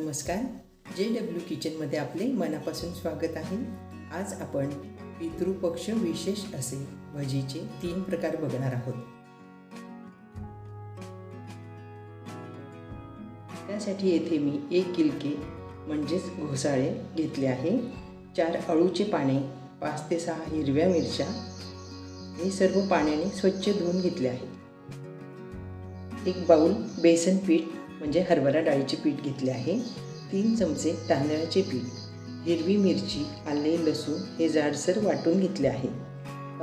नमस्कार. J W किचनमध्ये आपले मनापासून स्वागत आहे. आज आपण पितृपक्ष विशेष असे भजीचे तीन प्रकार बघणार आहोत. त्यासाठी येथे मी एक किलके म्हणजेच घोसाळे घेतले आहे. चार अळूचे पाने पाच ते सहा हिरव्या मिरच्या हे सर्व पाण्याने स्वच्छ धुवून घेतले आहे. एक बाऊल बेसन पीठ म्हणजे हरभरा डाळीचे पीठ घेतले आहे. तीन चमचे तांदळाचे पीठ हिरवी मिरची आले लसूण हे जाडसर वाटून घेतले आहे.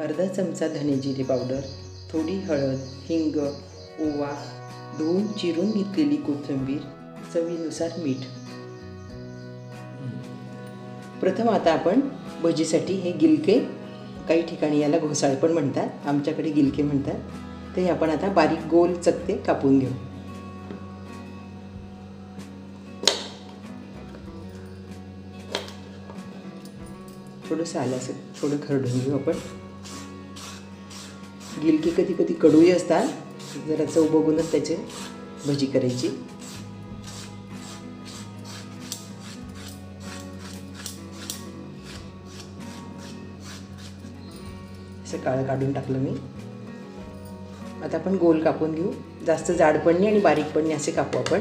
अर्धा चमचा धने जिरे पावडर थोडी हळद हिंग ओवा धुवून चिरून घेतलेली कोथिंबीर चवीनुसार मीठ. प्रथम आता आपण भजीसाठी हे गिलके काही ठिकाणी याला घोसाळ पण म्हणतात आमच्याकडे गिलके म्हणतात. ते आपण आता बारीक गोल चकते कापून घेऊ. थोडंसं आलं असं थोडं खरडून घेऊ आपण. गिलकी कधी कधी कडूही असतात जरा चव बघूनच त्याचे भजी करायची. असं काळं काढून टाकलं मी. आता आपण गोल कापून घेऊ. जास्त जाडपणी आणि बारीकपणी असे कापू आपण.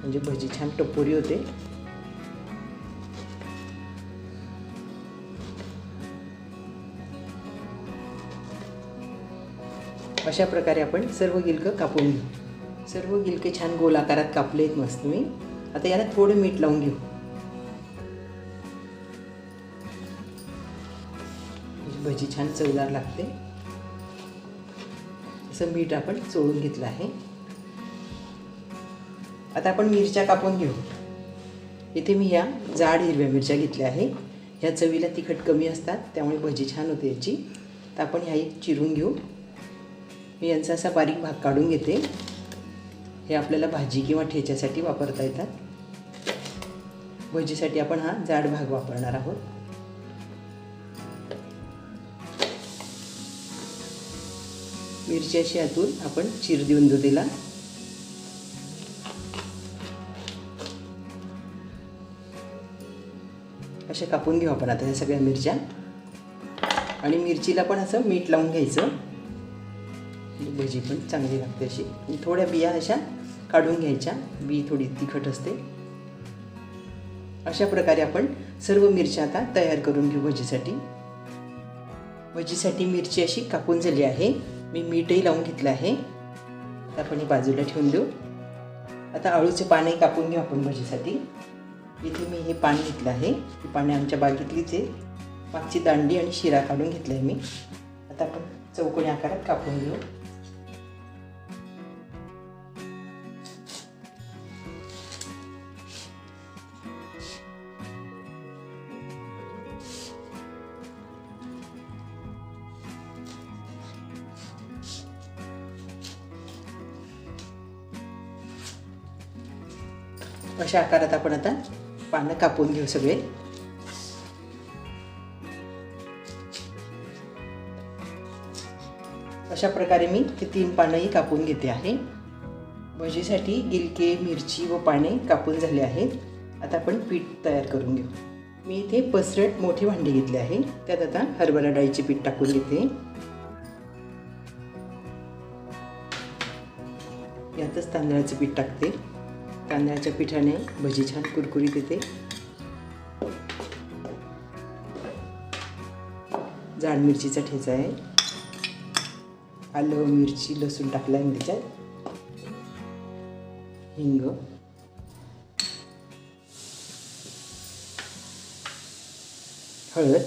म्हणजे भजी छान टपोरी होते. अशा प्रकारे आपण सर्व गिलकं कापून घेऊ. सर्व गिलके छान गोल आकारात कापले आहेत मस्त मी. आता याला थोडं मीठ लावून घेऊ. भजी छान चवदार लागते. असं मीठ आपण चोळून घेतलं आहे. आता आपण मिरच्या कापून घेऊ. इथे मी ह्या जाड हिरव्या मिरच्या घेतल्या आहे ह्या चवीला तिखट कमी असतात त्यामुळे भजी छान होते याची. तर आपण ह्या एक चिरून घेऊ. मी यांचा असा बारीक भाग काढून घेते. हे आपल्याला भाजी किंवा ठेच्यासाठी वापरता येतात. भजीसाठी आपण हा जाड भाग वापरणार आहोत. मिरची अशी आतून आपण चिर देऊन दुधीला अशा कापून घेऊ आपण. आता ह्या सगळ्या मिरच्या. आणि मिरचीला पण असं मीठ लावून घ्यायचं. भजी पण चांगली लागते अशी. थोड्या बिया अशा काढून घ्यायच्या. बी थोडी तिखट असते. अशा प्रकारे आपण सर्व मिरच्या आता तयार करून घेऊ भजीसाठी. भजीसाठी मिरची अशी कापून झाली आहे. मी मीठही लावून घेतलं आहे. तर आपण ही बाजूला ठेवून देऊ. आता अळूचे पाने कापून घेऊ आपण भजीसाठी. इथे मी हे पाणी घेतलं आहे. ही पाणी आमच्या बागेतलीच आहे मागची दांडी आणि शिरा काढून घेतला आहे मी. आता आपण चौकोनी आकारात कापून घेऊ. अशा आकारात आपण आता पानं कापून घेऊ सगळे. अशा प्रकारे मी ते तीन पानंही कापून घेते आहे. भजीसाठी गिलके मिरची व पाने कापून झाले आहेत. आता आपण पीठ तयार करून घेऊ. मी इथे पसरट मोठे भांडे घेतले आहे. त्यात आता हरभरा डाळीचे पीठ टाकून घेते. यातच तांदळाचं पीठ टाकते. तांदळाच्या पिठाने भजी छान कुरकुरीत येते. जाड मिरचीचा ठेचा आहे. आलं मिरची लसूण टाकला आहे त्याच्यात हिंग. हळद.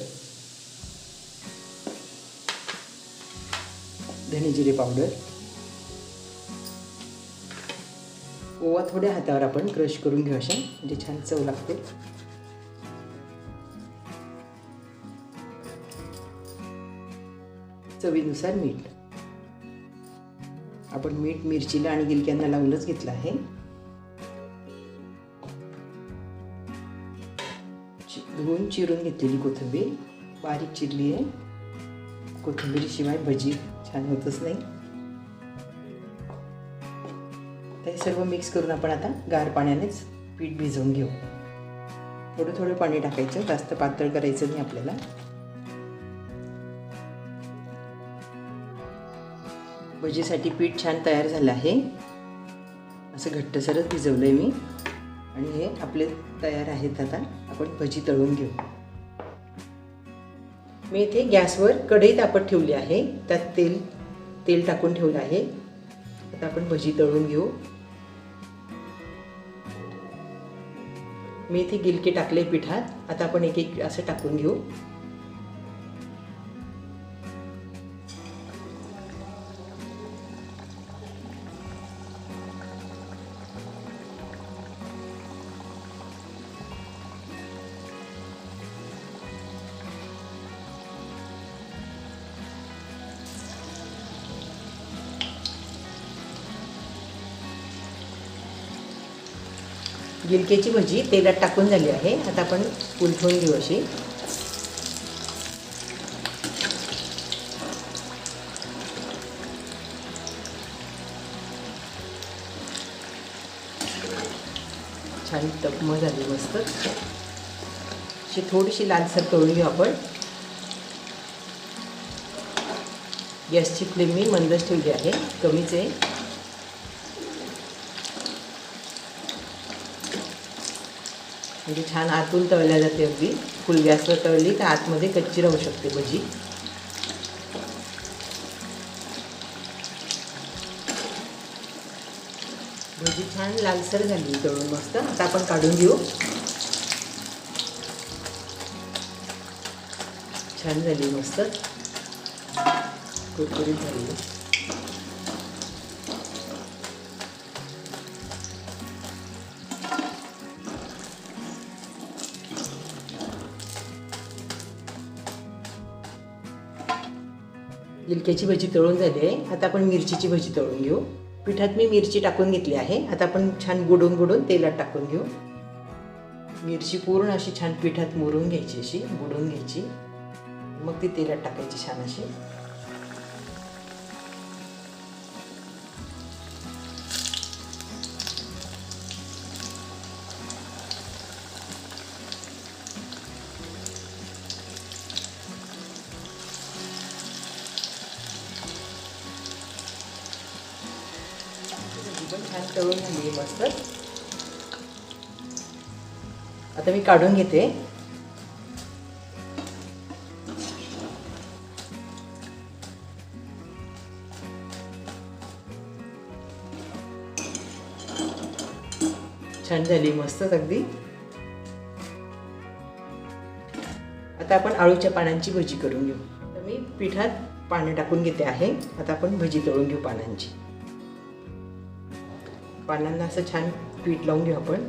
धने जिरे पावडर. ओवा थोड्या हातावर आपण क्रश करून घेऊ अशा म्हणजे छान चव लागते. चवीनुसार मीठ. आपण मीठ मिरचीला आणि गिलक्यांना लावूनच घेतलं आहे. धुवून चिरून घेतलेली कोथिंबीर. बारीक चिरली आहे. कोथिंबीरीशिवाय भजी छान होतच नाही. तर हे सर्व मिक्स करून आपण आता गार पाण्यानेच पीठ भिजवून घेऊ. थोडं थोडं पाणी टाकायचं जास्त पातळ करायचं नाही आपल्याला. भजीसाठी पीठ छान तयार झालं आहे. असं घट्टसरच भिजवलं आहे मी. आणि हे आपले तयार आहेत आता. आपण भजी तळून घेऊ. मी इथे गॅसवर कढई तापत ठेवली आहे. त्यात तेल तेल टाकून ठेवलं आहे. आता आपण भजी तळून घेऊ. मी इथे गिलके टाकले पिठात. आता आपण एक एक असं टाकून घेऊ. गिलकेची भजी तेलात टाकून झाली आहे. आता आपण उलटवून घेऊ अशी. छान टपम झाली मस्त. अशी थोडीशी लालसर करून घेऊ आपण. गॅसची फ्लेम मी मंदच ठेवली आहे. कमीच आहे. म्हणजे छान आतून तळल्या जाते अगदी. फुल गॅसवर तळली तर आतमध्ये कच्ची राहू शकते भजी. भजी छान लालसर झाली तळून मस्त. आता आपण काढून घेऊ. छान झाली मस्त. कुरकुरीत झाली. गिलक्याची भजी तळून झाली आहे. आता आपण मिरचीची भजी तळून घेऊ. पिठात मी मिरची टाकून घेतली आहे. आता आपण छान बुडून बुडून तेलात टाकून घेऊ. मिरची पूर्ण अशी छान पिठात मुरून घ्यायची अशी बुडून घ्यायची. मग ती तेलात टाकायची छान अशी. पण छान तळून झाली आहे मस्त. आता मी काढून घेते. छान झाली मस्तच अगदी. आता आपण आळूच्या पानांची भजी करून घेऊ. तर मी पिठात पाणी टाकून घेते आहे. आता आपण भजी तळून घेऊ पानांची. पानांना असं छान पीठ लावून घेऊ आपण.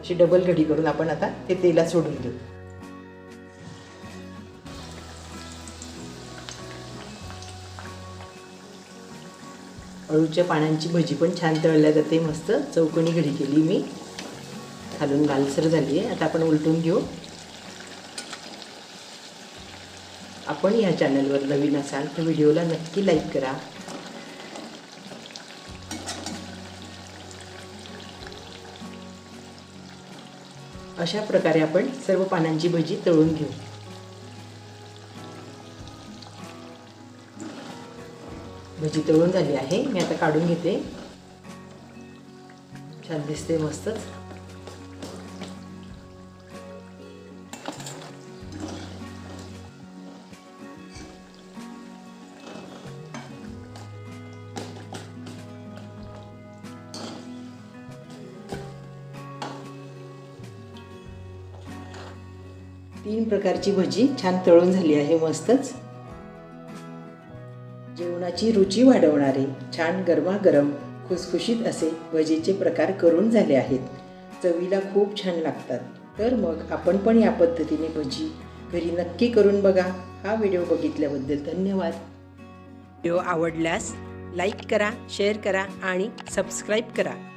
अशी डबल घडी करून आपण आता ते तेलात सोडून देऊ. अळूच्या पानांची भजी पण छान तळल्या जाते मस्त चौकोनी घडी केली मी. खालून लालसर झाली आहे. आता आपण उलटून घेऊ. आपण या चॅनलवर नवीन असाल तर व्हिडिओला नक्की लाईक करा. अशा प्रकारे आपण सर्व पानांची भजी तळून घेऊ. भजी तळून झाली आहे. मी आता काढून घेते. छान दिसते मस्तच. तीन प्रकारची भजी छान तळून झाली आहे मस्तच. जेवणाची रुची वाढवणारे छान गरमागरम खुसखुशीत असे भजीचे प्रकार करून झाले आहेत. चवीला खूप छान लागतात. तर मग आपण पण या पद्धतीने भजी घरी नक्की करून बघा. हा व्हिडिओ बघितल्याबद्दल धन्यवाद. व्हिडिओ आवडल्यास लाईक करा शेअर करा आणि सबस्क्राईब करा.